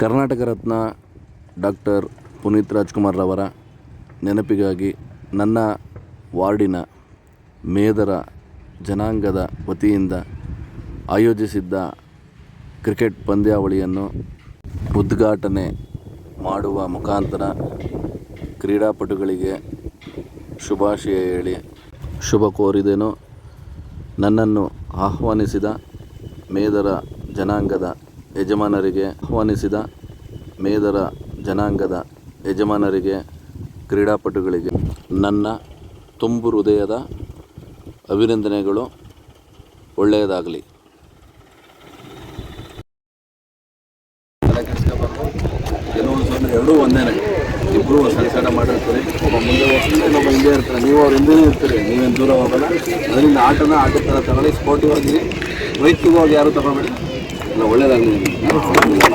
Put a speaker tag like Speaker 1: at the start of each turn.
Speaker 1: Karnataka Ratna doctor Puneeth Rajkumar ರವರ ನೆನಪಿಗಾಗಿ ನನ್ನ ವಾರ್ಡಿನ ಮೇದರ ಜನಾಂಗದ ವತಿಯಿಂದ ಆಯೋಜಿಸಿದ್ದ ಕ್ರಿಕೆಟ್ ಪಂದ್ಯಾವಳಿಯನ್ನು ಉದ್ಘಾಟನೆ ಮಾಡುವ ಮುಖಾಂತರ ಕ್ರೀಡಾಪಟುಗಳಿಗೆ ಶುಭಾಶಯ ಹೇಳಿ ಶುಭ ಕೋರಿದೆನು. ನನ್ನನ್ನು ಆಹ್ವಾನಿಸಿದ ಮೇದರ ಜನಾಂಗದ ಯಜಮಾನರಿಗೆ ಆಹ್ವಾನಿಸಿದ ಮೇದರ ಜನಾಂಗದ ಯಜಮಾನರಿಗೆ ಕ್ರೀಡಾಪಟುಗಳಿಗೆ ನನ್ನ ತುಂಬು ಹೃದಯದ ಅಭಿನಂದನೆಗಳು. ಒಳ್ಳೆಯದಾಗಲಿ. ಎರಡೂ ಒಂದೇನೆ. ಇಬ್ಬರು ಸಣ್ಣ ಸಣ್ಣ ಮಾಡಿರ್ತಾರೆ. ಒಬ್ಬ ಮುಂದೆ ಹೋಗ್ತಾರೆ ಇನ್ನೊಬ್ಬ ಹಿಂದೆ ಇರ್ತಾರೆ ನೀವು ಅವ್ರ ಹಿಂದೆ ಇರ್ತೀರಿ. ನೀವೇನು ದೂರ ಹೋಗಲ್ಲ. ಅದರಿಂದ ಆಟನ ಆಟದ ಥರ ತಗೊಳ್ಳಿ. ಸ್ಪೋರ್ಟಿವ್ ವೈಯಕ್ತಿಕವಾಗಿ ಯಾರು ತಗೊಳ್ಬೇಡಿ. ಎಲ್ಲ ಒಳ್ಳೇದಾಗಲಿ.